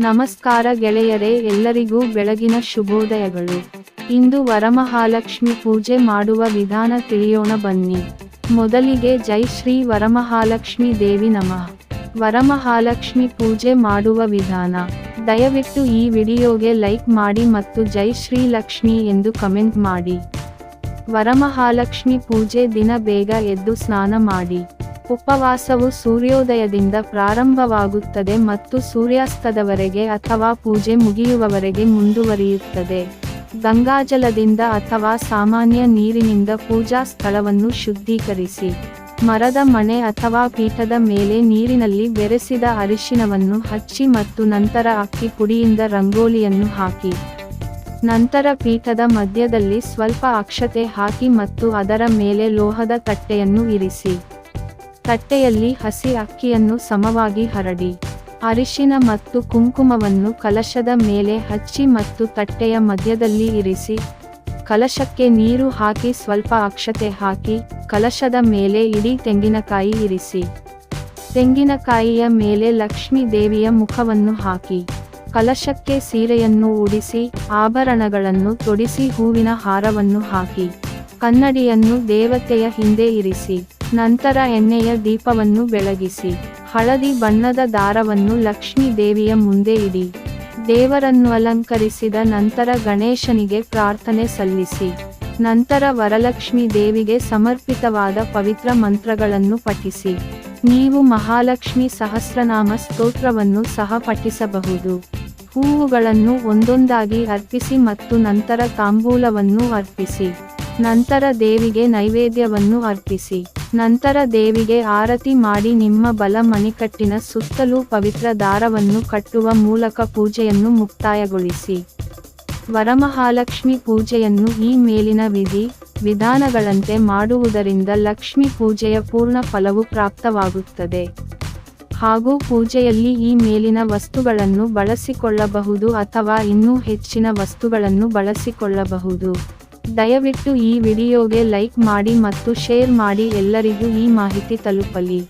ನಮಸ್ಕಾರ ಗೆಳೆಯರೇ, ಎಲ್ಲರಿಗೂ ಬೆಳಗಿನ ಶುಭೋದಯಗಳು. ಇಂದು ವರಮಹಾಲಕ್ಷ್ಮಿ ಪೂಜೆ ಮಾಡುವ ವಿಧಾನ ತಿಳಿಯೋಣ ಬನ್ನಿ. ಮೊದಲಿಗೆ ಜೈ ಶ್ರೀ ವರಮಹಾಲಕ್ಷ್ಮಿ ದೇವಿ ನಮಃ. ವರಮಹಾಲಕ್ಷ್ಮಿ ಪೂಜೆ ಮಾಡುವ ವಿಧಾನ. ದಯವಿಟ್ಟು ಈ ವಿಡಿಯೋಗೆ ಲೈಕ್ ಮಾಡಿ ಮತ್ತು ಜೈ ಶ್ರೀ ಲಕ್ಷ್ಮಿ ಎಂದು ಕಮೆಂಟ್ ಮಾಡಿ. ವರಮಹಾಲಕ್ಷ್ಮಿ ಪೂಜೆ ದಿನ ಬೇಗ ಎದ್ದು ಸ್ನಾನ ಮಾಡಿ. ಉಪವಾಸವು ಸೂರ್ಯೋದಯದಿಂದ ಪ್ರಾರಂಭವಾಗುತ್ತದೆ ಮತ್ತು ಸೂರ್ಯಾಸ್ತದವರೆಗೆ ಅಥವಾ ಪೂಜೆ ಮುಗಿಯುವವರೆಗೆ ಮುಂದುವರಿಯುತ್ತದೆ. ಗಂಗಾಜಲದಿಂದ ಅಥವಾ ಸಾಮಾನ್ಯ ನೀರಿನಿಂದ ಪೂಜಾ ಸ್ಥಳವನ್ನು ಶುದ್ಧೀಕರಿಸಿ. ಮರದ ಮಣೆ ಅಥವಾ ಪೀಠದ ಮೇಲೆ ನೀರಿನಲ್ಲಿ ಬೆರೆಸಿದ ಅರಿಶಿನವನ್ನು ಹಚ್ಚಿ ಮತ್ತು ನಂತರ ಅಕ್ಕಿ ಪುಡಿಯಿಂದ ರಂಗೋಲಿಯನ್ನು ಹಾಕಿ. ನಂತರ ಪೀಠದ ಮಧ್ಯದಲ್ಲಿ ಸ್ವಲ್ಪ ಅಕ್ಷತೆ ಹಾಕಿ ಮತ್ತು ಅದರ ಮೇಲೆ ಲೋಹದ ತಟ್ಟೆಯನ್ನು ಇರಿಸಿ. ತಟ್ಟೆಯಲ್ಲಿ ಹಸಿ ಅಕ್ಕಿಯನ್ನು ಸಮವಾಗಿ ಹರಡಿ, ಅರಿಶಿನ ಮತ್ತು ಕುಂಕುಮವನ್ನು ಕಲಶದ ಮೇಲೆ ಹಚ್ಚಿ ಮತ್ತು ತಟ್ಟೆಯ ಮಧ್ಯದಲ್ಲಿ ಇರಿಸಿ, ಕಲಶಕ್ಕೆ ನೀರು ಹಾಕಿ ಸ್ವಲ್ಪ ಅಕ್ಷತೆ ಹಾಕಿ, ಕಲಶದ ಮೇಲೆ ಇಡೀ ತೆಂಗಿನಕಾಯಿ ಇರಿಸಿ, ತೆಂಗಿನಕಾಯಿಯ ಮೇಲೆ ಲಕ್ಷ್ಮೀ ದೇವಿಯ ಮುಖವನ್ನು ಹಾಕಿ, ಕಲಶಕ್ಕೆ ಸೀರೆಯನ್ನು ಉಡಿಸಿ, ಆಭರಣಗಳನ್ನು ತೊಡಿಸಿ ಹೂವಿನ ಹಾರವನ್ನು ಹಾಕಿ, ಕನ್ನಡಿಯನ್ನು ದೇವತೆಯ ಹಿಂದೆ ಇರಿಸಿ. ನಂತರ ಎಣ್ಣೆಯ ದೀಪವನ್ನು ಬೆಳಗಿಸಿ, ಹಳದಿ ಬಣ್ಣದ ದಾರವನ್ನು ಲಕ್ಷ್ಮೀ ದೇವಿಯ ಮುಂದೆ ಇಡಿ. ದೇವರನ್ನು ಅಲಂಕರಿಸಿದ ನಂತರ ಗಣೇಶನಿಗೆ ಪ್ರಾರ್ಥನೆ ಸಲ್ಲಿಸಿ. ನಂತರ ವರಲಕ್ಷ್ಮಿ ದೇವಿಗೆ ಸಮರ್ಪಿತವಾದ ಪವಿತ್ರ ಮಂತ್ರಗಳನ್ನು ಪಠಿಸಿ. ನೀವು ಮಹಾಲಕ್ಷ್ಮಿ ಸಹಸ್ರನಾಮ ಸ್ತೋತ್ರವನ್ನು ಸಹ ಪಠಿಸಬಹುದು. ಹೂವುಗಳನ್ನು ಒಂದೊಂದಾಗಿ ಅರ್ಪಿಸಿ ಮತ್ತು ನಂತರ ತಾಂಬೂಲವನ್ನು ಅರ್ಪಿಸಿ. ನಂತರ ದೇವಿಗೆ ನೈವೇದ್ಯವನ್ನು ಅರ್ಪಿಸಿ. ನಂತರ ದೇವಿಗೆ ಆರತಿ ಮಾಡಿ ನಿಮ್ಮ ಬಲ ಮಣಿಕಟ್ಟಿನ ಸುತ್ತಲೂ ಪವಿತ್ರ ದಾರವನ್ನು ಕಟ್ಟುವ ಮೂಲಕ ಪೂಜೆಯನ್ನು ಮುಕ್ತಾಯಗೊಳಿಸಿ. ವರಮಹಾಲಕ್ಷ್ಮಿ ಪೂಜೆಯನ್ನು ಈ ಮೇಲಿನ ವಿಧಿ, ವಿಧಾನಗಳಂತೆ ಮಾಡುವುದರಿಂದ ಲಕ್ಷ್ಮಿ ಪೂಜೆಯ ಪೂರ್ಣ ಫಲವು ಪ್ರಾಪ್ತವಾಗುತ್ತದೆ. ಹಾಗೂ ಪೂಜೆಯಲ್ಲಿ ಈ ಮೇಲಿನ ವಸ್ತುಗಳನ್ನು ಬಳಸಿಕೊಳ್ಳಬಹುದು ಅಥವಾ ಇನ್ನೂ ಹೆಚ್ಚಿನ ವಸ್ತುಗಳನ್ನು ಬಳಸಿಕೊಳ್ಳಬಹುದು. ದಯವಿಟ್ಟು ಈ ವಿಡಿಯೋಗೆ ಲೈಕ್ ಮಾಡಿ ಮತ್ತು ಶೇರ್ ಮಾಡಿ ಎಲ್ಲರಿಗೂ ಈ ಮಾಹಿತಿ ತಲುಪಲಿ.